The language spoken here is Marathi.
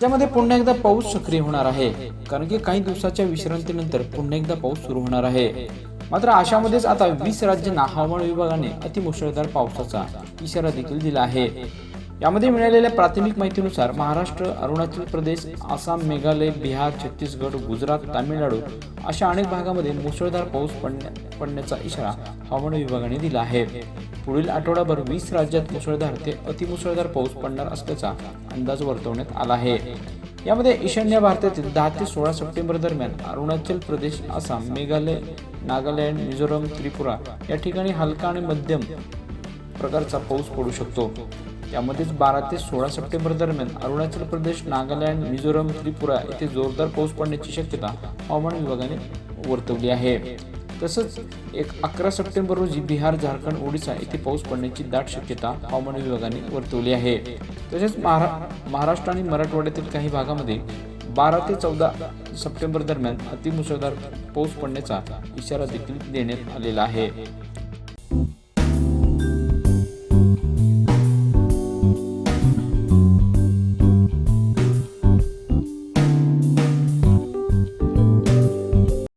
त्यामध्ये पुन्हा एकदा पाऊस सक्रिय होणार आहे. कारण की काही दिवसाच्या विश्रांतीनंतर पुन्हा एकदा पाऊस सुरू होणार आहे. मात्र अशामध्येच आता वीस राज्यांना हवामान विभागाने अतिमुसळधार पावसाचा इशारा देखील दिला आहे. यामध्ये मिळालेल्या प्राथमिक माहितीनुसार महाराष्ट्र अरुणाचल प्रदेश आसाम मेघालय बिहार छत्तीसगड गुजरात तामिळनाडू अशा अनेक भागामध्ये मुसळधार पाऊस पडण्या पडण्याचा इशारा हवामान विभागाने दिला आहे. पुढील आठवडाभर वीस राज्यात मुसळधार ते अतिमुसळधार पाऊस पडणार असल्याचा अंदाज वर्तवण्यात आला आहे. यामध्ये ईशान्य भारतातील दहा ते सोळा सप्टेंबर दरम्यान अरुणाचल प्रदेश आसाम मेघालय नागालँड मिझोरम त्रिपुरा या ठिकाणी हलका आणि मध्यम प्रकारचा पाऊस पडू शकतो. यामध्येच बारा ते सोळा सप्टेंबर दरम्यान अरुणाचल प्रदेश नागालँड मिझोरम त्रिपुरा येथे जोरदार पाऊस पडण्याची शक्यता हवामान विभागाने वर्तवली आहे. तसंच एक अकरा सप्टेंबर रोजी बिहार झारखंड ओडिशा येथे पाऊस पडण्याची दाट शक्यता हवामान विभागाने वर्तवली आहे. तसेच महारा महाराष्ट्र आणि मराठवाड्यातील काही भागामध्ये बारा ते चौदा सप्टेंबर दरम्यान अतिमुसळधार पाऊस पडण्याचा इशारा देखील देण्यात आलेला आहे.